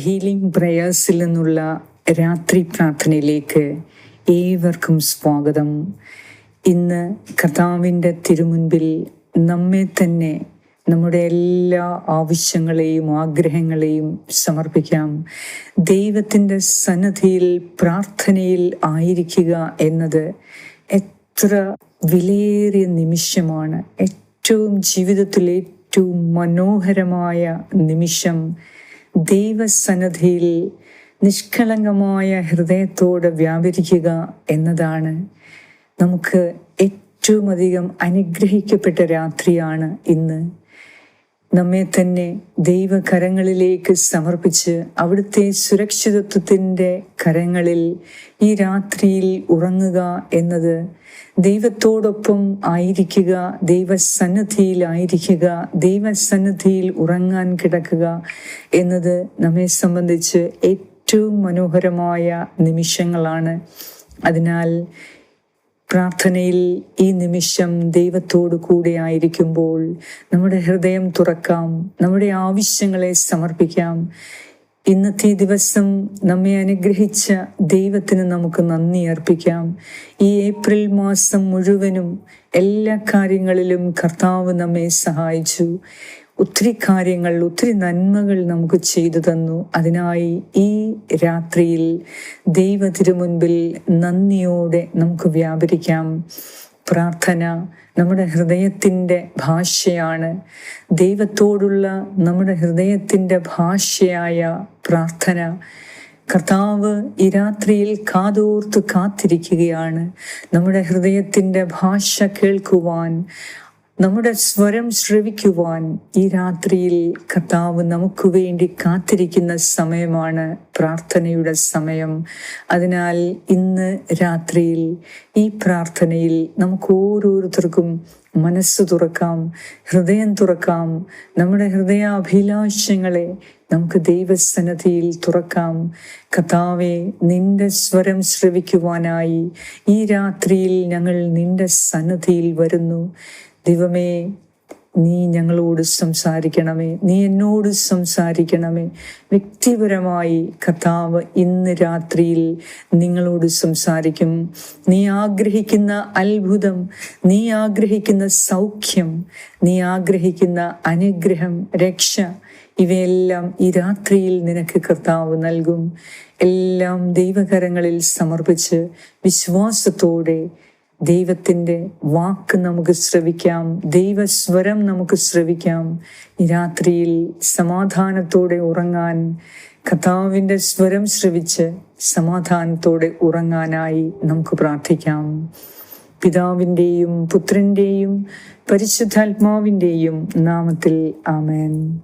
Healing പ്രയേഴ്സിൽ നിന്നുള്ള രാത്രി പ്രാർത്ഥനയിലേക്ക് ഏവർക്കും സ്വാഗതം. ഇന്ന് കർത്താവിന്റെ തിരുമുൻപിൽ നമ്മെ തന്നെ നമ്മുടെ എല്ലാ ആവശ്യങ്ങളെയും ആഗ്രഹങ്ങളെയും സമർപ്പിക്കാം. ദൈവത്തിന്റെ സന്നദ്ധിയിൽ പ്രാർത്ഥനയിൽ ആയിരിക്കുക എന്നത് എത്ര വിലയേറിയ നിമിഷമാണ്. ഏറ്റവും ജീവിതത്തിൽ ഏറ്റവും മനോഹരമായ നിമിഷം ദൈവസന്നദ്ധിയിൽ നിഷ്കളങ്കമായ ഹൃദയത്തോടെ വ്യാപരിക്കുക എന്നതാണ് നമുക്ക് ഏറ്റവും അധികം അനുഗ്രഹിക്കപ്പെട്ട രാത്രിയാണ് ഇന്ന്. നമ്മെ തന്നെ ദൈവകരങ്ങളിലേക്ക് സമർപ്പിച്ച് അവിടുത്തെ സുരക്ഷിതത്വത്തിന്റെ കരങ്ങളിൽ ഈ രാത്രിയിൽ ഉറങ്ങുക എന്നത് ദൈവത്തോടൊപ്പം ആയിരിക്കുക ദൈവസന്നദ്ധിയിലായിരിക്കുക ദൈവസന്നദ്ധിയിൽ ഉറങ്ങാൻ കിടക്കുക എന്നത് നമ്മെ സംബന്ധിച്ച് ഏറ്റവും മനോഹരമായ നിമിഷങ്ങളാണ്. അതിനാൽ പ്രാർത്ഥനയിൽ ഈ നിമിഷം ദൈവത്തോടു കൂടെ ആയിരിക്കുമ്പോൾ നമ്മുടെ ഹൃദയം തുറക്കാം നമ്മുടെ ആവശ്യങ്ങളെ സമർപ്പിക്കാം. ഇന്നത്തെ ദിവസം നമ്മെ അനുഗ്രഹിച്ച ദൈവത്തിന് നമുക്ക് നന്ദി അർപ്പിക്കാം. ഈ ഏപ്രിൽ മാസം മുഴുവനും എല്ലാ കാര്യങ്ങളിലും കർത്താവ് നമ്മെ സഹായിച്ചു. ഒത്തിരി കാര്യങ്ങൾ ഒത്തിരി നന്മകൾ നമുക്ക് ചെയ്തു തന്നു. അതിനായി ഈ രാത്രിയിൽ ദൈവത്തിനു മുൻപിൽ നന്ദിയോടെ നമുക്ക് വ്യാപരിക്കാം. പ്രാർത്ഥന നമ്മുടെ ഹൃദയത്തിന്റെ ഭാഷയാണ്. ദൈവത്തോടുള്ള നമ്മുടെ ഹൃദയത്തിന്റെ ഭാഷയായ പ്രാർത്ഥന. കർത്താവ് ഈ രാത്രിയിൽ കാതോർത്ത് കാത്തിരിക്കുകയാണ്. നമ്മുടെ ഹൃദയത്തിന്റെ ഭാഷ കേൾക്കുവാൻ നമ്മുടെ സ്വരം ശ്രവിക്കുവാൻ ഈ രാത്രിയിൽ കർത്താവ് നമുക്ക് വേണ്ടി കാത്തിരിക്കുന്ന സമയമാണ് പ്രാർത്ഥനയുടെ സമയം. അതിനാൽ ഇന്ന് രാത്രിയിൽ ഈ പ്രാർത്ഥനയിൽ നമുക്ക് ഓരോരുത്തർക്കും മനസ്സ് തുറക്കാം ഹൃദയം തുറക്കാം നമ്മുടെ ഹൃദയാഭിലാഷങ്ങളെ നമുക്ക് ദൈവസന്നദ്ധിയിൽ തുറക്കാം. കഥാവെ നിന്റെ സ്വരം ശ്രവിക്കുവാനായി ഈ രാത്രിയിൽ ഞങ്ങൾ നിന്റെ സന്നദ്ധിയിൽ വരുന്നു. ദൈവമേ നീ ഞങ്ങളോട് സംസാരിക്കണമേ. നീ എന്നോട് സംസാരിക്കണമേ. വ്യക്തിപരമായി കഥാവ് ഇന്ന് രാത്രിയിൽ നിങ്ങളോട് സംസാരിക്കും. നീ ആഗ്രഹിക്കുന്ന അത്ഭുതം നീ ആഗ്രഹിക്കുന്ന സൗഖ്യം നീ ആഗ്രഹിക്കുന്ന അനുഗ്രഹം രക്ഷ ഇവയെല്ലാം ഈ രാത്രിയിൽ നിനക്ക് കർത്താവ് നൽകും. എല്ലാം ദൈവകരങ്ങളിൽ സമർപ്പിച്ച് വിശ്വാസത്തോടെ ദൈവത്തിന്റെ വാക്ക് നമുക്ക് ശ്രവിക്കാം ദൈവസ്വരം നമുക്ക് ശ്രവിക്കാം. ഈ രാത്രിയിൽ സമാധാനത്തോടെ ഉറങ്ങാൻ കഥാവിന്റെ സ്വരം ശ്രവിച്ച് സമാധാനത്തോടെ ഉറങ്ങാനായി നമുക്ക് പ്രാർത്ഥിക്കാം. പിതാവിന്റെയും പുത്രന്റെയും പരിശുദ്ധാത്മാവിന്റെയും നാമത്തിൽ ആമേൻ.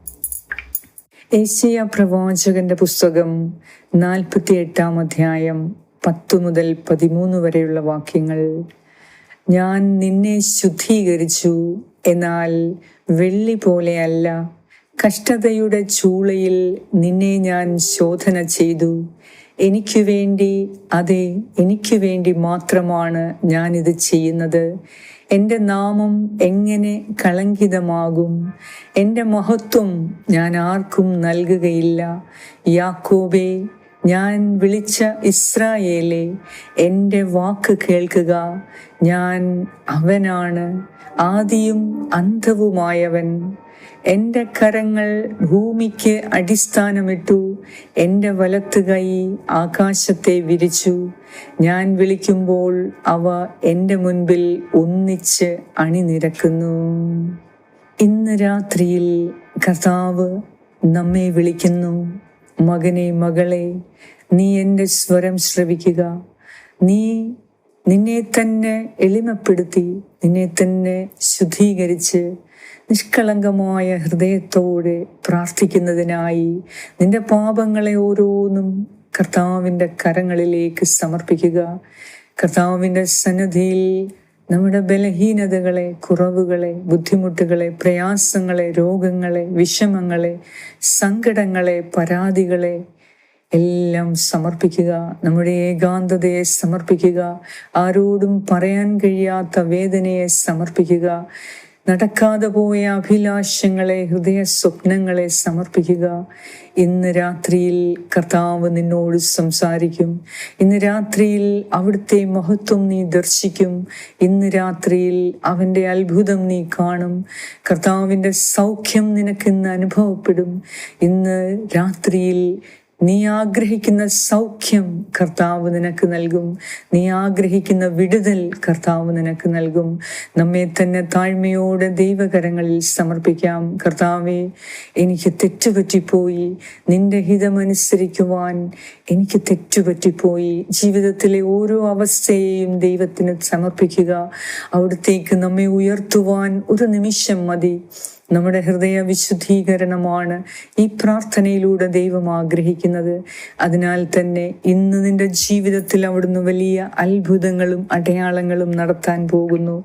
ഏഷ്യ പ്രവാചകന്റെ പുസ്തകം നാൽപ്പത്തി എട്ടാം അധ്യായം പത്തു മുതൽ പതിമൂന്ന് വരെയുള്ള വാക്യങ്ങൾ ഞാൻ നിന്നെ ശുദ്ധീകരിച്ചു എന്നാൽ വെള്ളി പോലെയല്ല. കഷ്ടതയുടെ ചൂളയിൽ നിന്നെ ഞാൻ ശോധന ചെയ്തു. എനിക്ക് വേണ്ടി അതെ എനിക്ക് വേണ്ടി മാത്രമാണ് ഞാനിത് ചെയ്യുന്നത്. എന്റെ നാമം എങ്ങനെ കളങ്കിതമാകും? എന്റെ മഹത്വം ഞാൻ ആർക്കും നൽകുകയില്ല. യാക്കോബേ ഞാൻ വിളിച്ച ഇസ്രായേലെ എന്റെ വാക്ക് കേൾക്കുക. ഞാൻ അവനാണ് ആദിയും അന്ധവുമായവൻ. എന്റെ കരങ്ങൾ ഭൂമിക്ക് അടിസ്ഥാനമിട്ടു എന്റെ വലത്ത് കൈ ആകാശത്തെ വിരിച്ചു. ഞാൻ വിളിക്കുമ്പോൾ അവ എന്റെ മുൻപിൽ ഒന്നിച്ച് അണിനിരക്കുന്നു. ഇന്ന് രാത്രിയിൽ കർത്താവ് നമ്മെ വിളിക്കുന്നു. മകനെ മകളെ നീ എന്റെ സ്വരം ശ്രവിക്കുക. നീ നിന്നെ തന്നെ എളിമപ്പെടുത്തി നിന്നെ തന്നെ ശുദ്ധീകരിച്ച് നിഷ്കളങ്കമായ ഹൃദയത്തോടെ പ്രാർത്ഥിക്കുന്നതിനായി നിന്റെ പാപങ്ങളെ ഓരോന്നും കർത്താവിന്റെ കരങ്ങളിലേക്ക് സമർപ്പിക്കുക. കർത്താവിന്റെ സന്നദ്ധിയിൽ നമ്മുടെ ബലഹീനതകളെ കുറവുകളെ ബുദ്ധിമുട്ടുകളെ പ്രയാസങ്ങളെ രോഗങ്ങളെ വിഷമങ്ങളെ സങ്കടങ്ങളെ പരാതികളെ എല്ലാം സമർപ്പിക്കുക നമ്മുടെ ഏകാന്തതയെ സമർപ്പിക്കുക ആരോടും പറയാൻ കഴിയാത്ത വേദനയെ സമർപ്പിക്കുക നടക്കാതെ പോയ അഭിലാഷങ്ങളെ ഹൃദയ സ്വപ്നങ്ങളെ സമർപ്പിക്കുക. ഇന്ന് രാത്രിയിൽ കർത്താവ് നിന്നോട് സംസാരിക്കും. ഇന്ന് രാത്രിയിൽ അവിടുത്തെ മഹത്വം നീ ദർശിക്കും. ഇന്ന് രാത്രിയിൽ അവന്റെ അത്ഭുതം നീ കാണും. കർത്താവിന്റെ സൗഖ്യം നിനക്ക് ഇന്ന് അനുഭവപ്പെടും. ഇന്ന് രാത്രിയിൽ നീ ആഗ്രഹിക്കുന്ന സൗഖ്യം കർത്താവ് നിനക്ക് നൽകും. നീ ആഗ്രഹിക്കുന്ന വിടുതൽ കർത്താവ് നിനക്ക് നൽകും. നമ്മെ തന്നെ താഴ്മയോടെ ദൈവകരങ്ങളിൽ സമർപ്പിക്കാം. കർത്താവെ എനിക്ക് തെറ്റുപറ്റിപ്പോയി. നിന്റെ ഹിതമനുസരിക്കുവാൻ എനിക്ക് തെറ്റുപറ്റിപ്പോയി. ജീവിതത്തിലെ ഓരോ അവസ്ഥയെയും ദൈവത്തിന് സമർപ്പിക്കുക. അവിടത്തേക്ക് നമ്മെ ഉയർത്തുവാൻ ഒരു നിമിഷം മതി. നമ്മുടെ ഹൃദയ വിശുദ്ധീകരണമാണ് ഈ പ്രാർത്ഥനയിലൂടെ ദൈവം ആഗ്രഹിക്കുന്നത്. അതിനാൽ തന്നെ ഇന്ന് നിന്റെ ജീവിതത്തിൽ അവിടുന്ന് വലിയ അത്ഭുതങ്ങളും അടയാളങ്ങളും നടത്താൻ പോകുന്നു.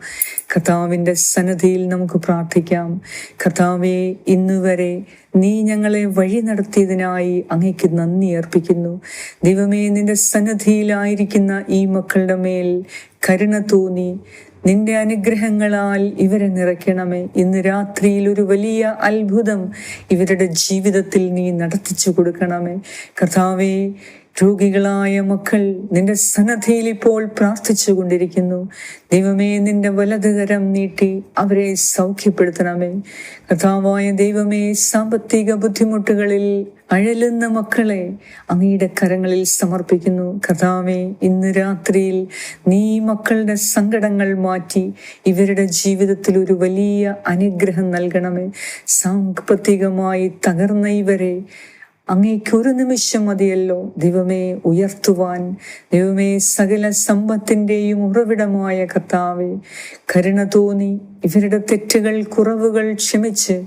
കർത്താവിന്റെ സന്നദ്ധിയിൽ നമുക്ക് പ്രാർത്ഥിക്കാം. കർത്താവെ ഇന്നുവരെ നീ ഞങ്ങളെ വഴി നടത്തിയതിനായി അങ്ങയ്ക്ക് നന്ദി അർപ്പിക്കുന്നു. ദൈവമേ നിന്റെ സന്നദ്ധിയിലായിരിക്കുന്ന ഈ മക്കളുടെ മേൽ കരുണ തോന്നി. നിന്റെ അനുഗ്രഹങ്ങളാൽ ഇവരെ നിറയ്ക്കണമേ. ഇന്ന് രാത്രിയിൽ ഒരു വലിയ അത്ഭുതം ഇവരുടെ ജീവിതത്തിൽ നീ നടത്തിച്ചു കൊടുക്കണമേ. കർത്താവേ രോഗികളായ മക്കൾ നിന്റെ സന്നദ്ധയിൽ ഇപ്പോൾ പ്രാർത്ഥിച്ചു കൊണ്ടിരിക്കുന്നു. ദൈവമേ നിന്റെ വലതുകരം നീട്ടി അവരെ സൗഖ്യപ്പെടുത്തണമേ. കഥാവായ ദൈവമേ സാമ്പത്തിക ബുദ്ധിമുട്ടുകളിൽ അഴലുന്ന മക്കളെ അങ്ങയുടെ കരങ്ങളിൽ സമർപ്പിക്കുന്നു. കഥാവേ ഇന്ന് രാത്രിയിൽ നീ മക്കളുടെ സങ്കടങ്ങൾ മാറ്റി ഇവരുടെ ജീവിതത്തിൽ ഒരു വലിയ അനുഗ്രഹം നൽകണമേ. സാമ്പത്തികമായി തകർന്ന ഇവരെ അങ്ങേക്ക് ഒരു നിമിഷം മതിയല്ലോ ദൈവമേ ഉയർത്തുവാൻ. ദൈവമേ സകല സമ്പത്തിന്റെയും ഉറവിടമായ കർത്താവെ കരുണ തോന്നി ഇവരുടെ തെറ്റുകൾ കുറവുകൾ ക്ഷമിച്ച്.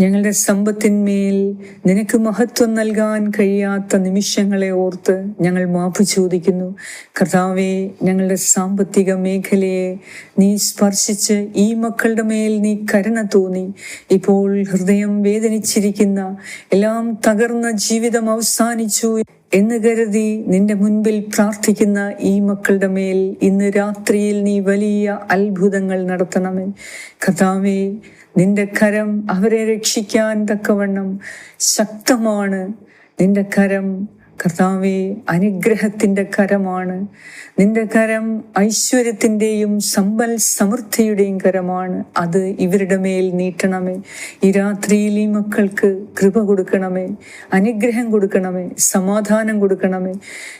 ഞങ്ങളുടെ സമ്പത്തിന്മേൽ നിനക്ക് മഹത്വം നൽകാൻ കഴിയാത്ത നിമിഷങ്ങളെ ഓർത്ത് ഞങ്ങൾ മാപ്പ് ചോദിക്കുന്നു. കർത്താവെ ഞങ്ങളുടെ സാമ്പത്തിക മേഖലയെ നീ സ്പർശിച്ച് ഈ മക്കളുടെ മേൽ നീ കരുണ തോന്നി. ഇപ്പോൾ ഹൃദയം വേദനിച്ചിരിക്കുന്ന എല്ലാം തകർന്ന ജീവിതം അവസാനിച്ചു. എന്ന് കരുതി നിന്റെ മുൻപിൽ പ്രാർത്ഥിക്കുന്ന ഈ മക്കളുടെ മേൽ ഇന്ന് രാത്രിയിൽ നീ വലിയ അത്ഭുതങ്ങൾ നടത്തണമേ. കഥാവേ നിന്റെ കരം അവരെ രക്ഷിക്കാൻ തക്കവണ്ണം ശക്തമാണ്. നിന്റെ കരം കർത്താവെ അനുഗ്രഹത്തിന്റെ കരമാണ്. നിന്റെ കരം ഐശ്വര്യത്തിന്റെയും സമ്പൽ സമൃദ്ധിയുടെയും കരമാണ്. അത് ഇവരുടെ മേൽ നീട്ടണമേ. ഈ രാത്രിയിൽ ഈ മക്കൾക്ക് കൃപ കൊടുക്കണമേ. അനുഗ്രഹം കൊടുക്കണമേ. സമാധാനം കൊടുക്കണമേ.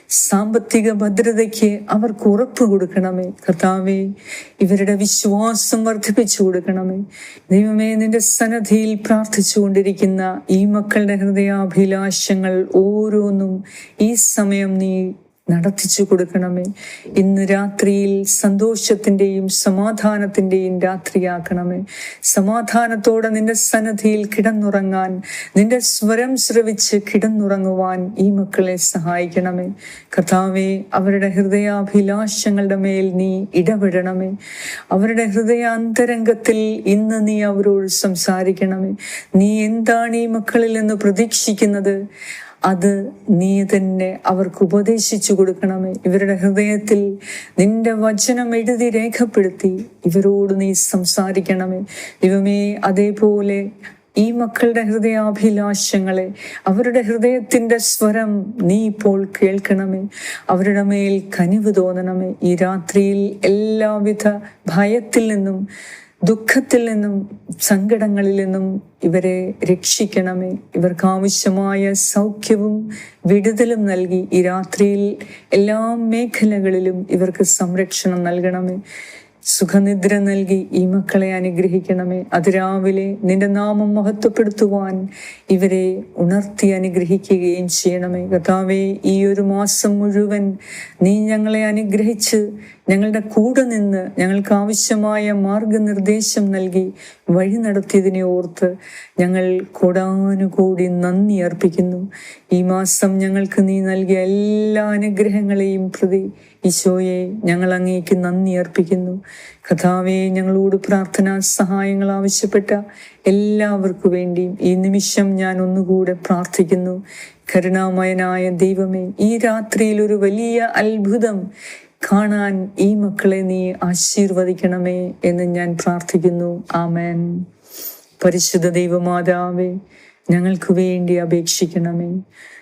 സാമ്പത്തിക ഭദ്രതയ്ക്ക് അവർക്ക് ഉറപ്പ് കൊടുക്കണമേ. കർത്താവെ ഇവരുടെ വിശ്വാസം വർദ്ധിപ്പിച്ചു കൊടുക്കണമേ. ദൈവമേ നിന്റെ സന്നദ്ധിയിൽ പ്രാർത്ഥിച്ചുകൊണ്ടിരിക്കുന്ന ഈ മക്കളുടെ ഹൃദയാഭിലാഷങ്ങൾ ഓരോന്നും ഈ സമയം നീ നടത്തിച്ചു കൊടുക്കണമേ. ഇന്ന് രാത്രിയിൽ സന്തോഷത്തിന്റെയും സമാധാനത്തിന്റെയും രാത്രിയാക്കണമേ. സമാധാനത്തോടെ നിന്റെ സന്നദ്ധിയിൽ കിടന്നുറങ്ങാൻ നിന്റെ സ്വരം ശ്രവിച്ച് കിടന്നുറങ്ങുവാൻ ഈ മക്കളെ സഹായിക്കണമേ. കഥാവെ അവരുടെ ഹൃദയാഭിലാഷങ്ങളുടെ മേൽ നീ ഇടപെടണമേ. അവരുടെ ഹൃദയാന്തരംഗത്തിൽ ഇന്ന് നീ അവരോട് സംസാരിക്കണമേ. നീ എന്താണ് ഈ മക്കളിൽ നിന്ന് പ്രതീക്ഷിക്കുന്നത്? അത് നീ തന്നെ അവർക്ക് ഉപദേശിച്ചു കൊടുക്കണമേ. ഇവരുടെ ഹൃദയത്തിൽ നിന്റെ വചനം എഴുതി രേഖപ്പെടുത്തി. ഇവരോട് നീ സംസാരിക്കണമേ. ദൈവമേ അതേപോലെ ഈ മക്കളുടെ ഹൃദയാഭിലാഷങ്ങളെ അവരുടെ ഹൃദയത്തിന്റെ സ്വരം നീ ഇപ്പോൾ കേൾക്കണമേ. അവരുടെ മേൽ കനിവ് തോന്നണമേ. ഈ രാത്രിയിൽ എല്ലാവിധ ഭയത്തിൽ നിന്നും ദുഃഖത്തിൽ നിന്നും സങ്കടങ്ങളിൽ നിന്നും ഇവരെ രക്ഷിക്കണമേ. ഇവർക്ക് ആവശ്യമായ സൗഖ്യവും വിടുതലും നൽകി ഈ രാത്രിയിൽ എല്ലാ മേഖലകളിലും ഇവർക്ക് സംരക്ഷണം നൽകണമേ. സുഖനിദ്ര നൽകി ഈ മക്കളെ അനുഗ്രഹിക്കണമേ. അതിരാവിലെ നിന്റെ നാമം മഹത്വപ്പെടുത്തുവാൻ ഇവരെ ഉണർത്തി അനുഗ്രഹിക്കുകയും ചെയ്യണമേ. കഥാവേ ഈ ഒരു മാസം മുഴുവൻ നീ ഞങ്ങളെ അനുഗ്രഹിച്ച് ഞങ്ങളുടെ കൂടെ നിന്ന് ഞങ്ങൾക്ക് ആവശ്യമായ മാർഗനിർദ്ദേശം നൽകി വഴി നടത്തിയതിനെ ഓർത്ത് ഞങ്ങൾ കൂടാനുകൂടി നന്ദി അർപ്പിക്കുന്നു. ഈ മാസം ഞങ്ങൾക്ക് നീ നൽകിയ എല്ലാ അനുഗ്രഹങ്ങളെയും പ്രതി ഈശോയെ ഞങ്ങൾ അങ്ങേക്ക് നന്ദി അർപ്പിക്കുന്നു. കഥാവെ ഞങ്ങളോട് പ്രാർത്ഥനാ സഹായങ്ങൾ ആവശ്യപ്പെട്ട എല്ലാവർക്കു വേണ്ടിയും ഈ നിമിഷം ഞാൻ ഒന്നുകൂടെ പ്രാർത്ഥിക്കുന്നു. കരുണാമയനായ ദൈവമേ ഈ രാത്രിയിൽ ഒരു വലിയ അത്ഭുതം കാണാൻ ഈ മക്കളെ നീ ആശീർവദിക്കണമേ എന്ന് ഞാൻ പ്രാർത്ഥിക്കുന്നു. ആമേൻ. പരിശുദ്ധ ദൈവമാതാവേ ഞങ്ങൾക്ക് വേണ്ടി അപേക്ഷിക്കണമേ.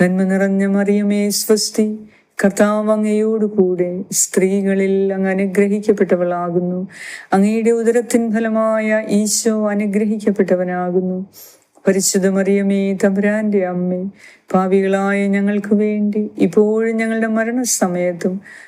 നന്മ നിറഞ്ഞ മറിയമേ സ്വസ്തി. കർത്താവ് അങ്ങയോടുകൂടെ സ്ത്രീകളിൽ അങ്ങ് അനുഗ്രഹിക്കപ്പെട്ടവളാകുന്നു. അങ്ങയുടെ ഉദരത്തിൻ ഫലമായ ഈശോ അനുഗ്രഹിക്കപ്പെട്ടവനാകുന്നു. പരിശുദ്ധ മറിയമേ തമ്പുരാന്റെ അമ്മേ പാവികളായ ഞങ്ങൾക്ക് വേണ്ടി ഇപ്പോഴും ഞങ്ങളുടെ മരണസമയത്തും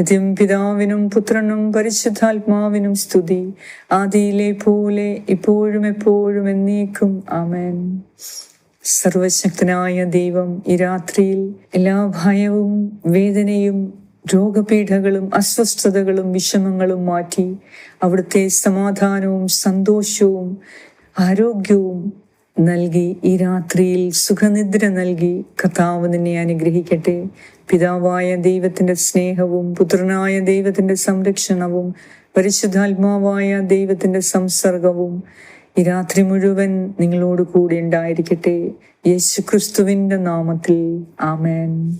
നിത്യം പിതാവിനും പുത്രനും പരിശുദ്ധാത്മാവിനും സ്തുതി. ആദിയിലെ പോലെ ഇപ്പോഴും എപ്പോഴും എന്നേക്കും. ആമേൻ. സർവശക്തനായ ദൈവം ഈ രാത്രിയിൽ എല്ലാ ഭയവും വേദനയും രോഗപീഠകളും അസ്വസ്ഥതകളും വിഷമങ്ങളും മാറ്റി അവിടുത്തെ സമാധാനവും സന്തോഷവും ആരോഗ്യവും നൽകി ഈ രാത്രിയിൽ സുഖനിദ്ര നൽകി കർത്താവ് നിന്നെ അനുഗ്രഹിക്കട്ടെ. പിതാവായ ദൈവത്തിന്റെ സ്നേഹവും പുത്രനായ ദൈവത്തിന്റെ സംരക്ഷണവും പരിശുദ്ധാത്മാവായ ദൈവത്തിന്റെ സംസർഗവും ഈ രാത്രി മുഴുവൻ നിങ്ങളോട് കൂടെ ഉണ്ടായിരിക്കട്ടെ. യേശുക്രിസ്തുവിന്റെ നാമത്തിൽ. ആമേൻ.